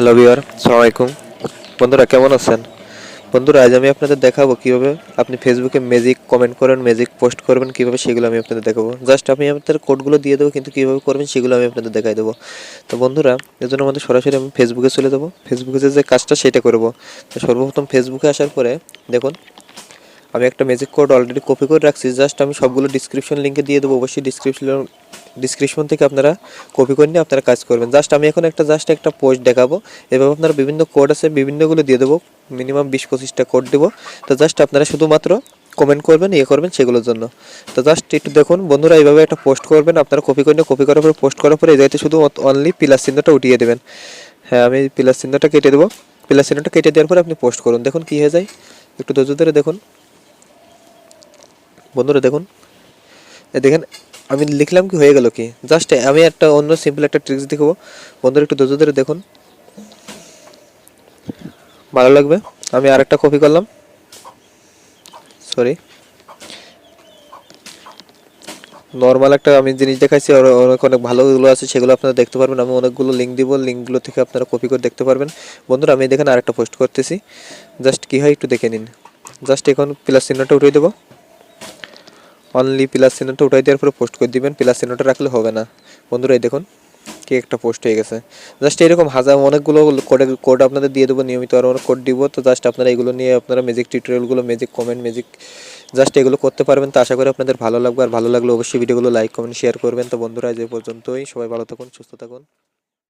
Hello বিয়ার সালাম আলাইকুম বন্ধুরা, কেমন আছেন? বন্ধুরা, আজ আমি আপনাদের দেখাবো কীভাবে আপনি ফেসবুকে ম্যাজিক কমেন্ট করেন ম্যাজিক পোস্ট করবেন, কীভাবে সেগুলো আমি আপনাদের দেখাবো। জাস্ট আমি আপনাদের কোডগুলো দিয়ে দেবো, কিন্তু কীভাবে করবেন সেগুলো আমি আপনাদের দেখাই দেবো। তো বন্ধুরা এর জন্য আমাদের সরাসরি আমি ফেসবুকে চলে যাব। ফেসবুকে যে যে কাজটা সেটা করব। তো সর্বপ্রথম ফেসবুকে আসার পরে, দেখুন, আমি একটা ম্যাজিক কোড অলরেডি কপি করে রাখছি। জাস্ট আমি সবগুলো ডিসক্রিপশন লিঙ্কে দিয়ে দেবো। অবশ্যই ডিসক্রিপশন ডিসক্রিপশন থেকে আপনারা কপি করে নিয়ে আপনারা কাজ করবেন। জাস্ট আমি এখন একটা জাস্ট একটা পোস্ট দেখাবো। এভাবে আপনারা বিভিন্ন কোড আছে, বিভিন্নগুলো দিয়ে দেবো। মিনিমাম বিশ পঁচিশটা কোড দেবো। তো জাস্ট আপনারা শুধুমাত্র কমেন্ট করবেন ইয়ে করবেন সেগুলোর জন্য। তো জাস্ট একটু দেখুন, বন্ধুরা এইভাবে একটা পোস্ট করবেন, আপনারা কপি করে কপি করার পরে পোস্ট করার পরে এই জায়গাতে শুধু অনলি প্লাস চিহ্নটা উঠিয়ে দেবেন। হ্যাঁ আমি প্লাস চিহ্নটা কেটে দেবো। প্লাস চিহ্নটা কেটে দেওয়ার পরে আপনি পোস্ট করুন। দেখুন কী হয়ে যায়। একটু ধৈর্য ধরে দেখুন। বন্ধুরা দেখুন। দেখেন আমি লিখলাম কি, হয়ে গেল কি? জাস্ট আমি একটা অন্য সিম্পল একটা ট্রিক্স দেখাবো। বন্ধুরা, একটু ধৈর্য ধরে দেখুন। ভালো লাগবে? আমি আরেকটা কপি করলাম। সরি নর্মাল একটা আমি জিনিস দেখাইছি, আর অনেক অনেক ভালোগুলো আছে, সেগুলো আপনারা দেখতে পারবেন। আমি অনেকগুলো লিঙ্ক দিব লিঙ্কগুলো থেকে আপনারা কপি করে দেখতে পারবেন। বন্ধুরা, আমি দেখেন আরেকটা পোস্ট করতেছি। জাস্ট কী হয় একটু দেখে নিন। জাস্ট এখন প্লাস চিহ্নটা উঠিয়ে দেবো। অনলি প্লাস চিহ্নটা উঠাই দেওয়ার পরে পোস্ট করে দিবেন প্লাস চিহ্নটা রাখলে হবে না। বন্ধুরা, এই দেখুন, কি একটা পোস্ট হয়ে গেছে। জাস্ট এরকম হাজার, অনেকগুলো কোডে কোড আপনাদের দিয়ে দেবো, নিয়মিত আর অনেক কোড দিব। তো জাস্ট আপনারা এগুলো নিয়ে আপনারা ম্যাজিক টিউটোরিয়ালগুলো ম্যাজিক কমেন্ট ম্যাজিক জাস্ট এগুলো করতে পারবেন। তো আশা করি আপনাদের ভালো লাগবে। আর ভালো লাগলে অবশ্যই ভিডিওগুলো লাইক কমেন্ট শেয়ার করবেন। তো বন্ধুরা এই পর্যন্তই। সবাই ভালো থাকুন, সুস্থ থাকুন।